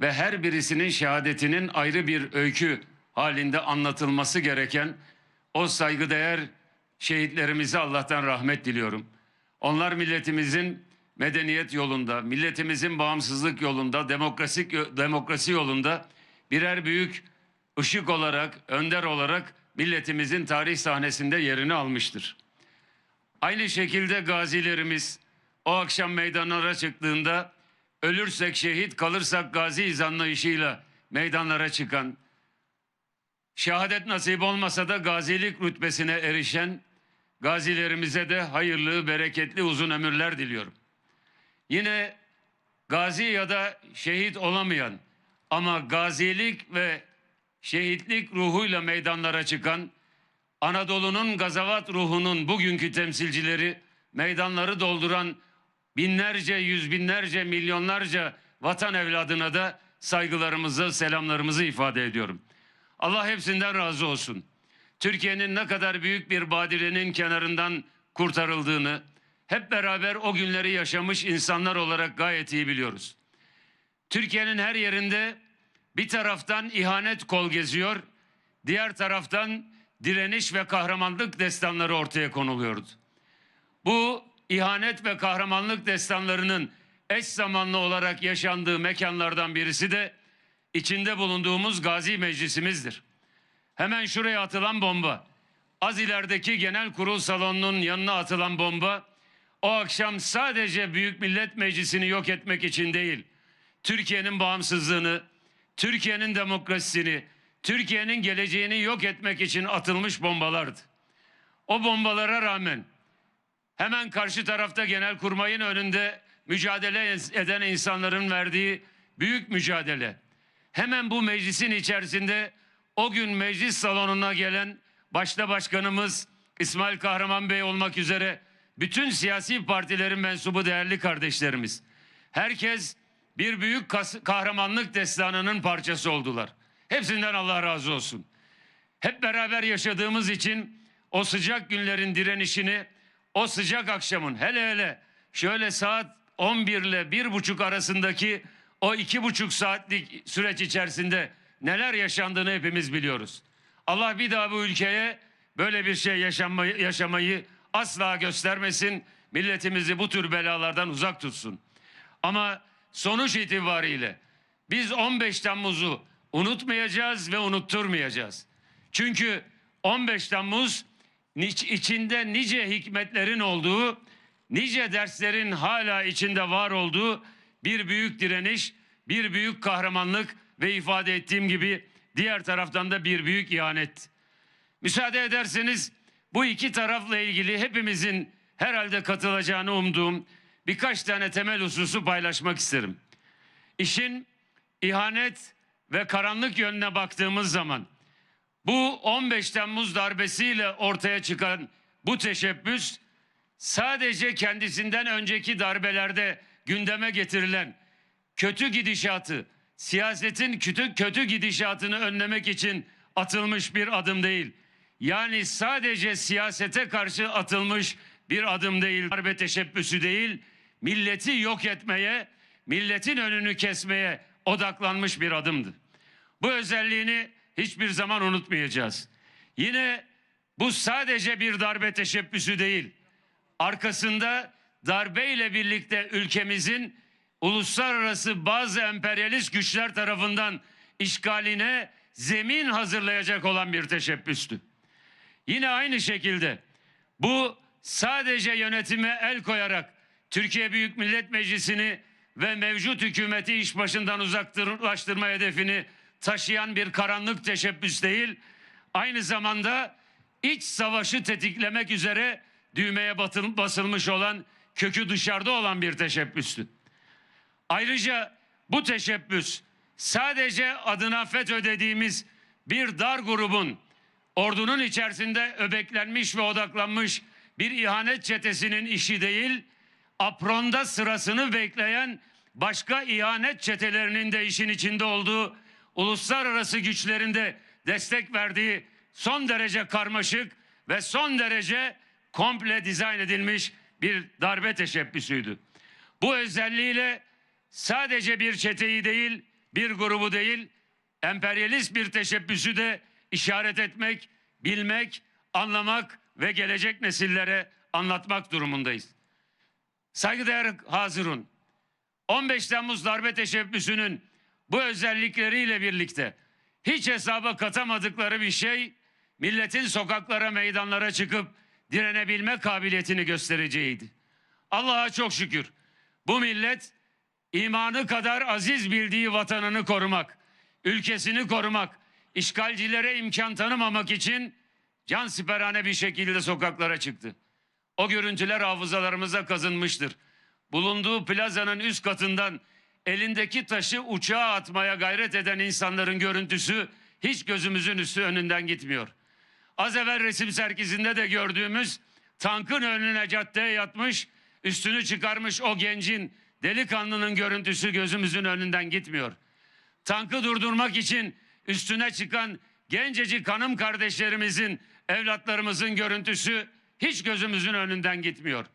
ve her birisinin şehadetinin ayrı bir öykü halinde anlatılması gereken o saygıdeğer şehitlerimize Allah'tan rahmet diliyorum. Onlar milletimizin medeniyet yolunda, milletimizin bağımsızlık yolunda, demokrasi, demokrasi yolunda birer büyük ışık olarak, önder olarak milletimizin tarih sahnesinde yerini almıştır. Aynı şekilde gazilerimiz o akşam meydanlara çıktığında ölürsek şehit kalırsak gazi anlayışıyla meydanlara çıkan, şehadet nasip olmasa da gazilik rütbesine erişen gazilerimize de hayırlı, bereketli uzun ömürler diliyorum. Yine gazi ya da şehit olamayan ama gazilik ve şehitlik ruhuyla meydanlara çıkan Anadolu'nun gazavat ruhunun bugünkü temsilcileri meydanları dolduran binlerce, yüz binlerce, milyonlarca vatan evladına da saygılarımızı, selamlarımızı ifade ediyorum. Allah hepsinden razı olsun. Türkiye'nin ne kadar büyük bir badirenin kenarından kurtarıldığını hep beraber o günleri yaşamış insanlar olarak gayet iyi biliyoruz. Türkiye'nin her yerinde bir taraftan ihanet kol geziyor, diğer taraftan direniş ve kahramanlık destanları ortaya konuluyordu. Bu ihanet ve kahramanlık destanlarının eş zamanlı olarak yaşandığı mekanlardan birisi de içinde bulunduğumuz Gazi Meclisimizdir. Hemen şuraya atılan bomba, az ilerideki genel kurul salonunun yanına atılan bomba, o akşam sadece Büyük Millet Meclisi'ni yok etmek için değil, Türkiye'nin bağımsızlığını, Türkiye'nin demokrasisini, Türkiye'nin geleceğini yok etmek için atılmış bombalardı. O bombalara rağmen hemen karşı tarafta genel kurmayın önünde mücadele eden insanların verdiği büyük mücadele. Hemen bu meclisin içerisinde o gün meclis salonuna gelen başta başkanımız İsmail Kahraman Bey olmak üzere bütün siyasi partilerin mensubu değerli kardeşlerimiz. Herkes bir büyük kahramanlık destanının parçası oldular. Hepsinden Allah razı olsun. Hep beraber yaşadığımız için o sıcak günlerin direnişini, o sıcak akşamın hele hele şöyle saat 11 ile bir buçuk arasındaki o iki buçuk saatlik süreç içerisinde neler yaşandığını hepimiz biliyoruz. Allah bir daha bu ülkeye böyle bir şey yaşamayı, yaşamayı asla göstermesin. Milletimizi bu tür belalardan uzak tutsun. Ama sonuç itibariyle biz 15 Temmuz'u unutmayacağız ve unutturmayacağız. Çünkü 15 Temmuz içinde nice hikmetlerin olduğu, nice derslerin hala içinde var olduğu bir büyük direniş, bir büyük kahramanlık ve ifade ettiğim gibi diğer taraftan da bir büyük ihanet. Müsaade ederseniz bu iki tarafla ilgili hepimizin herhalde katılacağını umduğum birkaç tane temel hususu paylaşmak isterim. İşin ihanet ve karanlık yönüne baktığımız zaman bu 15 Temmuz darbesiyle ortaya çıkan bu teşebbüs sadece kendisinden önceki darbelerde gündeme getirilen kötü gidişatı, siyasetin kötü, kötü gidişatını önlemek için atılmış bir adım değil. Yani sadece siyasete karşı atılmış bir adım değil, darbe teşebbüsü değil, milleti yok etmeye, milletin önünü kesmeye odaklanmış bir adımdı. Bu özelliğini hiçbir zaman unutmayacağız. Yine bu sadece bir darbe teşebbüsü değil. Arkasında darbe ile birlikte ülkemizin uluslararası bazı emperyalist güçler tarafından işgaline zemin hazırlayacak olan bir teşebbüstü. Yine aynı şekilde bu sadece yönetime el koyarak Türkiye Büyük Millet Meclisi'ni ve mevcut hükümeti iş başından uzaklaştırma hedefini taşıyan bir karanlık teşebbüs değil, aynı zamanda iç savaşı tetiklemek üzere düğmeye basılmış olan kökü dışarıda olan bir teşebbüstü. Ayrıca bu teşebbüs sadece adına FETÖ dediğimiz bir dar grubun ordunun içerisinde öbeklenmiş ve odaklanmış bir ihanet çetesinin işi değil, apronda sırasını bekleyen başka ihanet çetelerinin de işin içinde olduğu, uluslararası güçlerinde destek verdiği son derece karmaşık ve son derece komple dizayn edilmiş bir darbe teşebbüsüydü. Bu özelliğiyle sadece bir çeteyi değil, bir grubu değil, emperyalist bir teşebbüsü de işaret etmek, bilmek, anlamak ve gelecek nesillere anlatmak durumundayız. Saygıdeğer Hazırun, 15 Temmuz darbe teşebbüsünün bu özellikleriyle birlikte hiç hesaba katamadıkları bir şey milletin sokaklara meydanlara çıkıp direnebilme kabiliyetini göstereceğiydi. Allah'a çok şükür bu millet imanı kadar aziz bildiği vatanını korumak, ülkesini korumak, işgalcilere imkan tanımamak için cansiperane bir şekilde sokaklara çıktı. O görüntüler hafızalarımıza kazınmıştır. Bulunduğu plazanın üst katından elindeki taşı uçağa atmaya gayret eden insanların görüntüsü hiç gözümüzün üstü önünden gitmiyor. Az evvel resim sergisinde de gördüğümüz tankın önüne caddeye yatmış, üstünü çıkarmış o gencin, delikanlının görüntüsü gözümüzün önünden gitmiyor. Tankı durdurmak için üstüne çıkan gencecik hanım kardeşlerimizin, evlatlarımızın görüntüsü hiç gözümüzün önünden gitmiyor.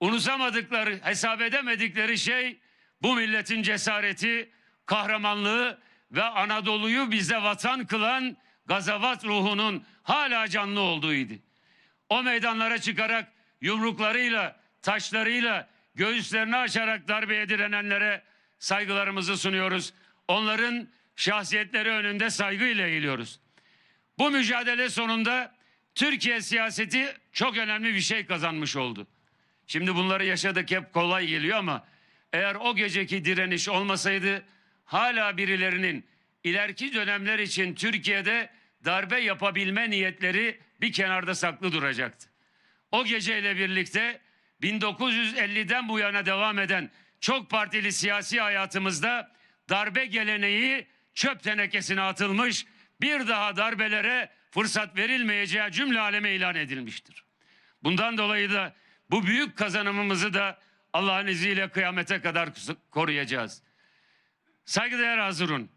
Unutamadıkları, hesap edemedikleri şey bu milletin cesareti, kahramanlığı ve Anadolu'yu bize vatan kılan gazavat ruhunun hala canlı olduğuydu. O meydanlara çıkarak yumruklarıyla, taşlarıyla, göğüslerini açarak darbeye direnenlere saygılarımızı sunuyoruz. Onların şahsiyetleri önünde saygıyla eğiliyoruz. Bu mücadele sonunda Türkiye siyaseti çok önemli bir şey kazanmış oldu. Şimdi bunları yaşadık hep kolay geliyor ama eğer o geceki direniş olmasaydı hala birilerinin ileriki dönemler için Türkiye'de darbe yapabilme niyetleri bir kenarda saklı duracaktı. O geceyle birlikte 1950'den bu yana devam eden çok partili siyasi hayatımızda darbe geleneği çöp tenekesine atılmış, bir daha darbelere fırsat verilmeyeceği cümle aleme ilan edilmiştir. Bundan dolayı da bu büyük kazanımımızı da Allah'ın izniyle kıyamete kadar koruyacağız. Saygıdeğer Hazırun,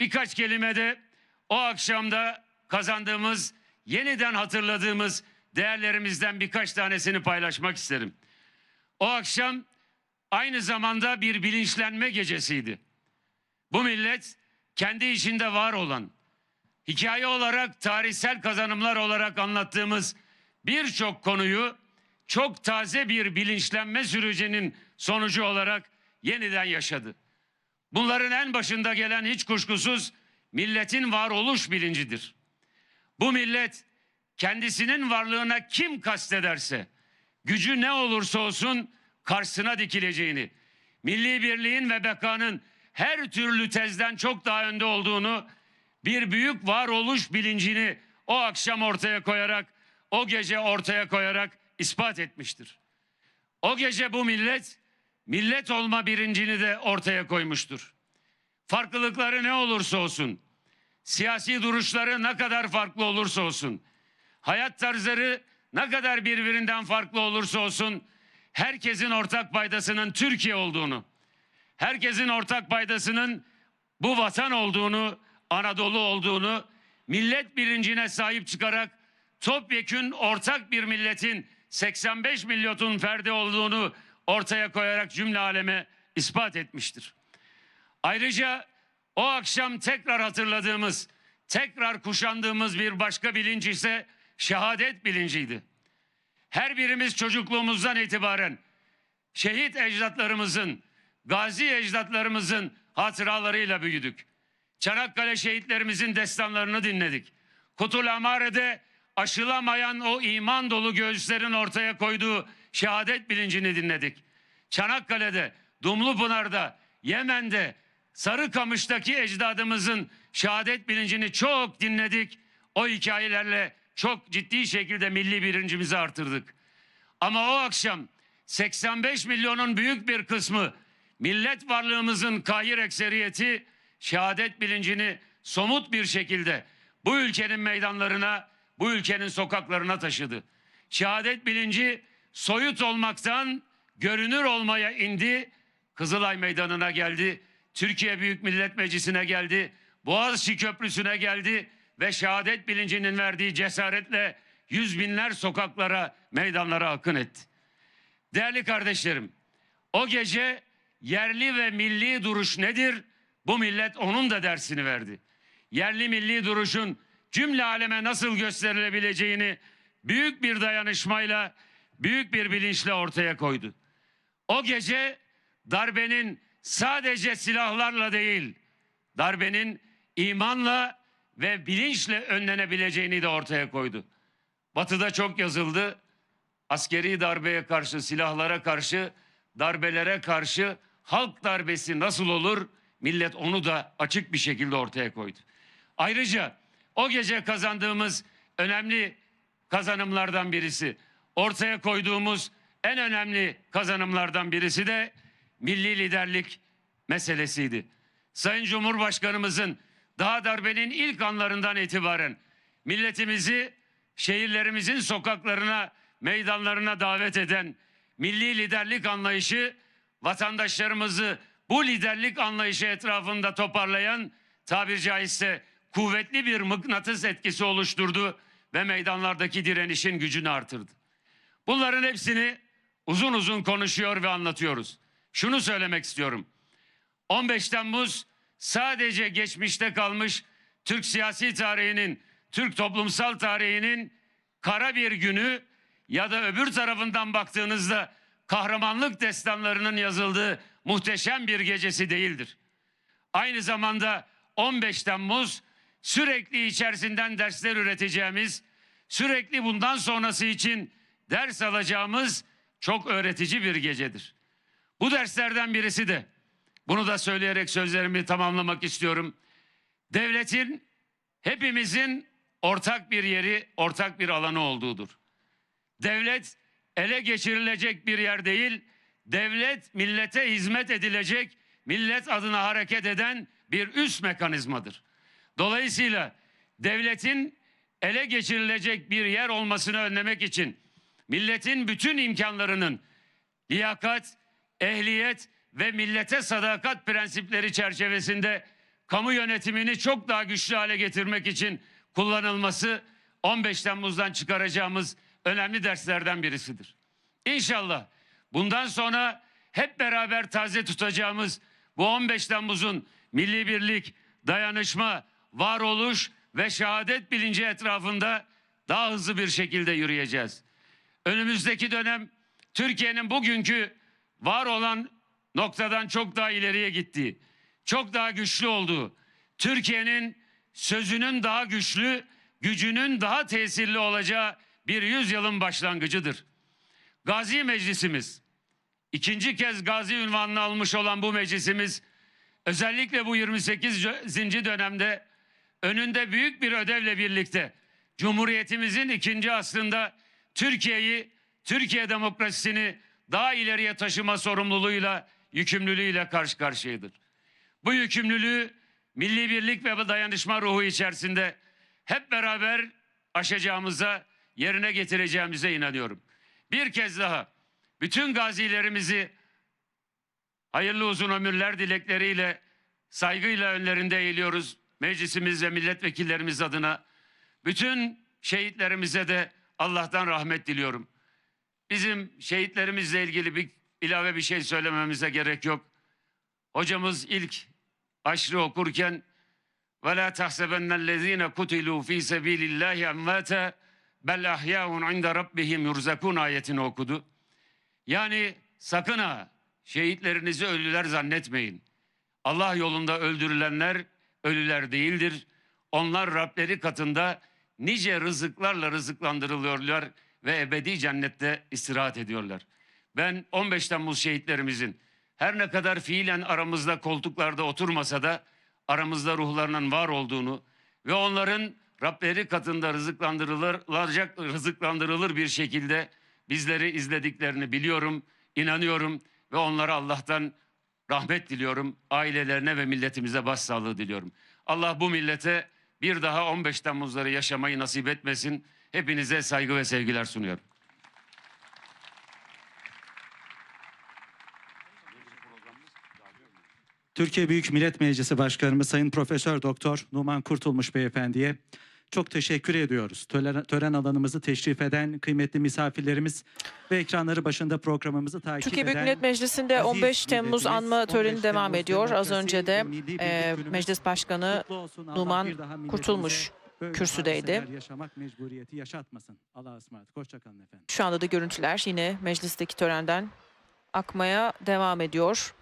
birkaç kelimede o akşamda kazandığımız, yeniden hatırladığımız değerlerimizden birkaç tanesini paylaşmak isterim. O akşam aynı zamanda bir bilinçlenme gecesiydi. Bu millet kendi içinde var olan, hikaye olarak, tarihsel kazanımlar olarak anlattığımız birçok konuyu çok taze bir bilinçlenme sürecinin sonucu olarak yeniden yaşadı. Bunların en başında gelen hiç kuşkusuz milletin varoluş bilincidir. Bu millet kendisinin varlığına kim kastederse, gücü ne olursa olsun karşısına dikileceğini, milli birliğin ve bekanın her türlü tezden çok daha önde olduğunu, bir büyük varoluş bilincini o akşam ortaya koyarak, o gece ortaya koyarak ispat etmiştir. O gece bu millet, millet olma birincini de ortaya koymuştur. Farklılıkları ne olursa olsun, siyasi duruşları ne kadar farklı olursa olsun, hayat tarzları ne kadar birbirinden farklı olursa olsun, herkesin ortak paydasının Türkiye olduğunu, herkesin ortak paydasının bu vatan olduğunu, Anadolu olduğunu, millet bilincine sahip çıkarak topyekün ortak bir milletin 85 milyonun ferdi olduğunu ortaya koyarak cümle aleme ispat etmiştir. Ayrıca o akşam tekrar hatırladığımız, tekrar kuşandığımız bir başka bilinç ise şehadet bilinciydi. Her birimiz çocukluğumuzdan itibaren şehit ecdatlarımızın, gazi ecdatlarımızın hatıralarıyla büyüdük. Çanakkale şehitlerimizin destanlarını dinledik. Kutul Amare'de aşılamayan o iman dolu göğüslerin ortaya koyduğu şehadet bilincini dinledik. Çanakkale'de, Dumlupınar'da, Yemen'de, Sarıkamış'taki ecdadımızın şehadet bilincini çok dinledik. O hikayelerle çok ciddi şekilde milli bilincimizi artırdık. Ama o akşam 85 milyonun büyük bir kısmı millet varlığımızın kahir ekseriyeti şehadet bilincini somut bir şekilde bu ülkenin meydanlarına, bu ülkenin sokaklarına taşıdı. Şehadet bilinci soyut olmaktan görünür olmaya indi. Kızılay Meydanı'na geldi. Türkiye Büyük Millet Meclisi'ne geldi. Boğaziçi Köprüsü'ne geldi ve şehadet bilincinin verdiği cesaretle yüz binler sokaklara, meydanlara akın etti. Değerli kardeşlerim, o gece yerli ve milli duruş nedir? Bu millet onun da dersini verdi. Yerli milli duruşun cümle aleme nasıl gösterilebileceğini büyük bir dayanışmayla, büyük bir bilinçle ortaya koydu. O gece darbenin sadece silahlarla değil, darbenin imanla ve bilinçle önlenebileceğini de ortaya koydu. Batı'da çok yazıldı. Askeri darbeye karşı, silahlara karşı, darbelere karşı halk darbesi nasıl olur? Millet onu da açık bir şekilde ortaya koydu. Ayrıca o gece kazandığımız önemli kazanımlardan birisi, ortaya koyduğumuz en önemli kazanımlardan birisi de milli liderlik meselesiydi. Sayın Cumhurbaşkanımızın daha darbenin ilk anlarından itibaren milletimizi şehirlerimizin sokaklarına, meydanlarına davet eden milli liderlik anlayışı vatandaşlarımızı bu liderlik anlayışı etrafında toparlayan tabir caizse kuvvetli bir mıknatıs etkisi oluşturdu ve meydanlardaki direnişin gücünü artırdı. Bunların hepsini uzun uzun konuşuyor ve anlatıyoruz. Şunu söylemek istiyorum. 15 Temmuz sadece geçmişte kalmış Türk siyasi tarihinin, Türk toplumsal tarihinin kara bir günü ya da öbür tarafından baktığınızda kahramanlık destanlarının yazıldığı muhteşem bir gecesi değildir. Aynı zamanda 15 Temmuz sürekli içerisinden dersler üreteceğimiz, sürekli bundan sonrası için ders alacağımız çok öğretici bir gecedir. Bu derslerden birisi de bunu da söyleyerek sözlerimi tamamlamak istiyorum. Devletin hepimizin ortak bir yeri, ortak bir alanı olduğudur. Devlet ele geçirilecek bir yer değil, devlet millete hizmet edilecek, millet adına hareket eden bir üst mekanizmadır. Dolayısıyla devletin ele geçirilecek bir yer olmasını önlemek için milletin bütün imkanlarının liyakat, ehliyet ve millete sadakat prensipleri çerçevesinde kamu yönetimini çok daha güçlü hale getirmek için kullanılması 15 Temmuz'dan çıkaracağımız önemli derslerden birisidir. İnşallah bundan sonra hep beraber taze tutacağımız bu 15 Temmuz'un milli birlik, dayanışma, varoluş ve şehadet bilinci etrafında daha hızlı bir şekilde yürüyeceğiz. Önümüzdeki dönem Türkiye'nin bugünkü var olan noktadan çok daha ileriye gittiği, çok daha güçlü olduğu, Türkiye'nin sözünün daha güçlü, gücünün daha tesirli olacağı bir yüzyılın başlangıcıdır. Gazi Meclisimiz, ikinci kez gazi ünvanını almış olan bu meclisimiz, özellikle bu 28. dönemde önünde büyük bir ödevle birlikte Cumhuriyetimizin ikinci aslında Türkiye'yi, Türkiye demokrasisini daha ileriye taşıma sorumluluğuyla, yükümlülüğüyle karşı karşıyadır. Bu yükümlülüğü milli birlik ve dayanışma ruhu içerisinde hep beraber aşacağımıza, yerine getireceğimize inanıyorum. Bir kez daha bütün gazilerimizi hayırlı uzun ömürler dilekleriyle saygıyla önlerinde eğiliyoruz. Meclisimiz ve milletvekillerimiz adına bütün şehitlerimize de Allah'tan rahmet diliyorum. Bizim şehitlerimizle ilgili bir ilave bir şey söylememize gerek yok. Hocamız ilk aşrı okurken ve la tahsebennellezine kutilu fi sabilillahi amvata bel ahyaun inde rabbihim yurzakun ayetini okudu. Yani sakın ha şehitlerinizi ölüler zannetmeyin. Allah yolunda öldürülenler ölüler değildir. Onlar Rableri katında nice rızıklarla rızıklandırılıyorlar ve ebedi cennette istirahat ediyorlar. Ben 15 Temmuz şehitlerimizin her ne kadar fiilen aramızda koltuklarda oturmasa da aramızda ruhlarının var olduğunu ve onların Rableri katında rızıklandırılacak rızıklandırılır bir şekilde bizleri izlediklerini biliyorum, inanıyorum ve onlara Allah'tan rahmet diliyorum. Ailelerine ve milletimize başsağlığı diliyorum. Allah bu millete bir daha 15 Temmuzları yaşamayı nasip etmesin. Hepinize saygı ve sevgiler sunuyorum. Türkiye Büyük Millet Meclisi Başkanımız Sayın Profesör Doktor Numan Kurtulmuş Beyefendiye Çok teşekkür ediyoruz. Tören, tören alanımızı teşrif eden kıymetli misafirlerimiz ve ekranları başında programımızı takip Türkiye Büyük eden Millet Meclisi'nde aziz 15 Temmuz anma 15 töreni devam Temmuz ediyor. Az önce de e, Meclis Başkanı Numan Kurtulmuş kürsüdeydi. yaşamak mecburiyeti yaşatmasın. Allah'a ısmarladık. Hoşçakalın efendim. şu anda da görüntüler yine meclisteki törenden akmaya devam ediyor.